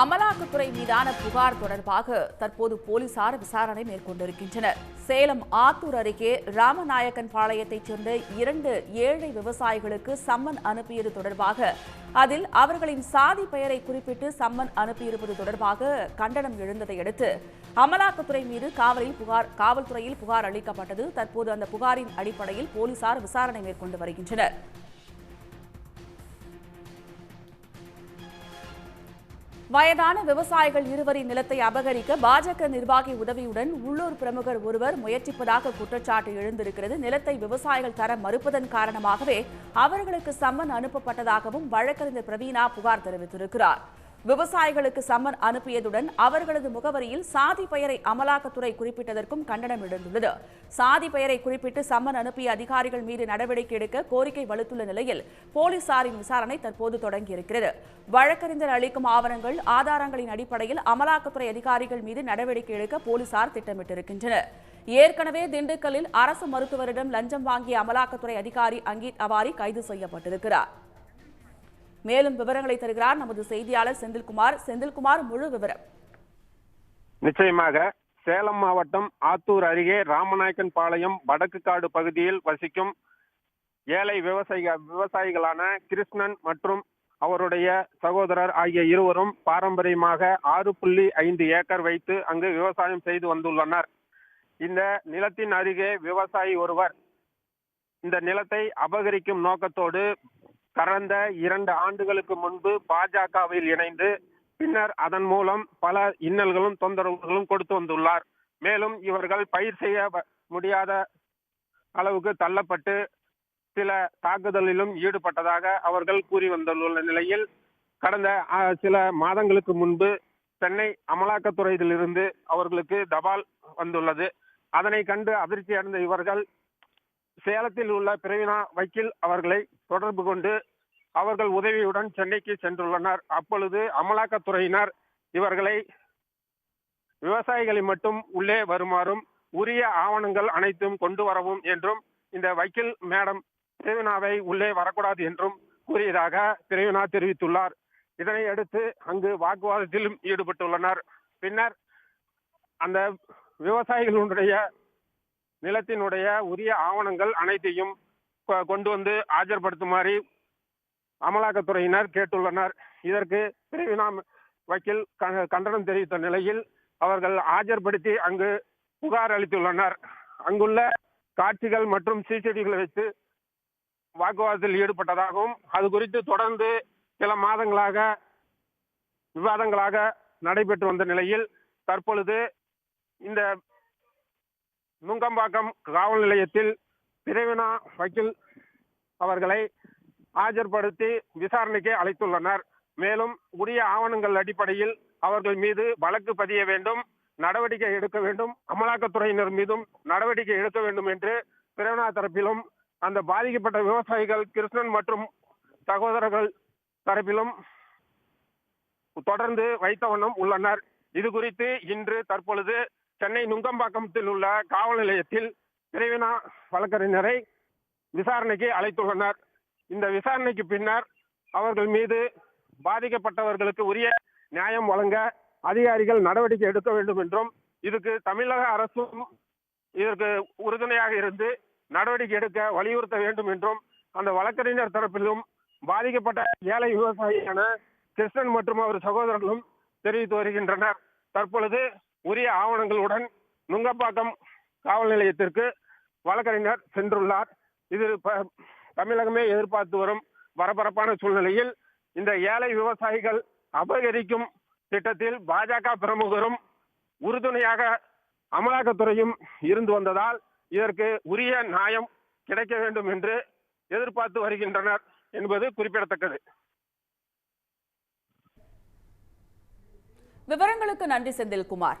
அமலாக்கத்துறை மீதான புகார் தொடர்பாக தற்போது போலீசார் விசாரணை மேற்கொண்டிருக்கின்றனர். சேலம் ஆத்தூர் அருகே ராமநாயக்கன் பாளையத்தைச் சேர்ந்த இரண்டு ஏழை விவசாயிகளுக்கு சம்மன் அனுப்பியது தொடர்பாக அதில் அவர்களின் சாதி பெயரை குறிப்பிட்டு சம்மன் அனுப்பியிருப்பது தொடர்பாக கண்டனம் எழுந்ததை அடுத்து அமலாக்கத்துறை மீது காவலில் புகார் காவல்துறையில் புகார் அளிக்கப்பட்டது. தற்போது அந்த புகாரின் அடிப்படையில் போலீசார் விசாரணை மேற்கொண்டு வருகின்றனர். வயதான விவசாயிகள் இருவரின் நிலத்தை அபகரிக்க பாஜக நிர்வாகி உதவியுடன் உள்ளூர் பிரமுகர் ஒருவர் முயற்சிப்பதாக குற்றச்சாட்டு எழுந்திருக்கிறது. நிலத்தை விவசாயிகள் தர மறுப்பதன் காரணமாகவே அவர்களுக்கு சம்மன் அனுப்பப்பட்டதாகவும் வழக்கறிஞர் பிரவீனா புகார் தெரிவித்திருக்கிறார். விவசாயிகளுக்கு சம்மன் அனுப்பியதுடன் அவர்களது முகவரியில் சாதி பெயரை அமலாக்கத்துறை குறிப்பிட்டதற்கும் கண்டனம் எழுந்துள்ளது. சாதி பெயரை குறிப்பிட்டு சம்மன் அனுப்பிய அதிகாரிகள் மீது நடவடிக்கை எடுக்க கோரிக்கை வலுத்துள்ள நிலையில் போலீசாரின் விசாரணை தற்போது தொடங்கியிருக்கிறது. வழக்கறிஞர் அளிக்கும் ஆவணங்கள் ஆதாரங்களின் அடிப்படையில் அமலாக்கத்துறை அதிகாரிகள் மீது நடவடிக்கை எடுக்க போலீசார் திட்டமிட்டிருக்கின்றனர். ஏற்கனவே திண்டுக்கல்லில் அரசு மருத்துவரிடம் லஞ்சம் வாங்கிய அமலாக்கத்துறை அதிகாரி அங்கீத் அவாரி கைது செய்யப்பட்டிருக்கிறார். மேலும் விவரங்களை தருகிறார் நமது செய்தியாளர் செந்தில்குமார். செந்தில்குமார் முழு விவரம். நிச்சயமாக சேலம் மாவட்டம் ஆத்தூர் அருகே ராமநாயக்கன் பாளையம் வடக்கு காடு பகுதியில் வசிக்கும் ஏழை விவசாய விவசாயிகளான கிருஷ்ணன் மற்றும் அவருடைய சகோதரர் ஆகிய இருவரும் பாரம்பரியமாக ஆறு புள்ளி ஐந்து ஏக்கர் வைத்து அங்கு விவசாயம் செய்து வந்துள்ளனர். இந்த நிலத்தின் அருகே விவசாயி ஒருவர் இந்த நிலத்தை அபகரிக்கும் நோக்கத்தோடு கடந்த இரண்டு ஆண்டுகளுக்கு முன்பு பாஜகவில் இணைந்து பின்னர் அதன் மூலம் பல இன்னல்களும் தொந்தரவுகளும் கொடுத்து வந்துள்ளார். மேலும் இவர்கள் பயிர் செய்ய முடியாத அளவுக்கு தள்ளப்பட்டு சில தாக்குதலிலும் ஈடுபட்டதாக அவர்கள் கூறி வந்துள்ள நிலையில் கடந்த சில மாதங்களுக்கு முன்பு சென்னை அமலாக்கத்துறையிலிருந்து அவர்களுக்கு தபால் வந்துள்ளது. அதனை கண்டு அதிர்ச்சி அடைந்த இவர்கள் சேலத்தில் உள்ள பிரவீனா வக்கீல் அவர்களை தொடர்பு கொண்டு அவர்கள் உதவியுடன் சென்னைக்கு சென்றுள்ளனர். அப்பொழுது அமலாக்கத்துறையினர் இவர்களை விவசாயிகளை மட்டும் உள்ளே வருமாறும் உரிய ஆவணங்கள் அனைத்தும் கொண்டு வரவும் என்றும் இந்த வக்கீல் மேடம் பிரவீனாவை உள்ளே வரக்கூடாது என்றும் கூறியதாக பிரவீனா தெரிவித்துள்ளார். இதனை அடுத்து அங்கு வாக்குவாதத்திலும் ஈடுபட்டுள்ளனர். பின்னர் அந்த விவசாயிகளுடைய நிலத்தினுடைய உரிய ஆவணங்கள் அனைத்தையும் கொ- கொண்டு வந்து ஆஜர்படுத்துமாறு அமலாக்கத்துறையினர் கேட்டுள்ளனர். இதற்கு பிரிவினா வக்கீல் க- கண்டனம் தெரிவித்த நிலையில் அவர்கள் ஆஜர்படுத்தி அங்கு புகார் அளித்துள்ளனர். அங்குள்ள காட்சிகள் மற்றும் சிசிடிவிகளை வைத்து வாக்குவாதத்தில் ஈடுபட்டதாகவும் அது குறித்து தொடர்ந்து சில மாதங்களாக விவாதங்களாக நடைபெற்று வந்த நிலையில் தற்பொழுது இந்த நுங்கம்பாக்கம் காவல் நிலையத்தில் பிரவீனா வக்கீல் அவர்களை ஆஜர்படுத்தி விசாரணைக்கு அழைத்துள்ளனர். மேலும் உரிய ஆவணங்கள் அடிப்படையில் அவர்கள் மீது வழக்கு பதிய வேண்டும் நடவடிக்கை எடுக்க வேண்டும் அமலாக்கத்துறையினர் மீதும் நடவடிக்கை எடுக்க வேண்டும் என்று பிரவீனா தரப்பிலும் அந்த பாதிக்கப்பட்ட விவசாயிகள் கிருஷ்ணன் மற்றும் சகோதரர்கள் தரப்பிலும் தொடர்ந்து வைத்த உள்ளனர். இது குறித்து இன்று தற்பொழுது சென்னை நுங்கம்பாக்கத்தில் உள்ள காவல் நிலையத்தில் பிரவீனா வழக்கறிஞரை விசாரணைக்கு அழைத்துள்ளனர். இந்த விசாரணைக்கு பின்னர் அவர்கள் மீது பாதிக்கப்பட்டவர்களுக்கு உரிய நியாயம் வழங்க அதிகாரிகள் நடவடிக்கை எடுக்க வேண்டும் என்றும் இதுக்கு தமிழக அரசும் இதற்கு உறுதுணையாக இருந்து நடவடிக்கை எடுக்க வலியுறுத்த வேண்டும் என்றும் அந்த வழக்கறிஞர் தரப்பிலும் பாதிக்கப்பட்ட ஏழை விவசாயியான கிருஷ்ணன் மற்றும் அவர் சகோதரர்களும் தெரிவித்து வருகின்றனர். தற்பொழுது உரிய ஆவணங்களுடன் நுங்கப்பாக்கம் காவல் நிலையத்திற்கு வழக்கறிஞர் சென்றுள்ளார். இது தமிழகமே எதிர்பார்த்து வரும் பரபரப்பான சூழ்நிலையில் இந்த ஏழை விவசாயிகள் அபகரிக்கும் திட்டத்தில் பாஜக பிரமுகரும் உறுதுணையாக அமலாக்கத்துறையும் இருந்து வந்ததால் இதற்கு உரிய நியாயம் கிடைக்க வேண்டும் என்று எதிர்பார்த்து வருகின்றனர் என்பது குறிப்பிடத்தக்கது. விவரங்களுக்கு நன்றி செந்தில்குமார்.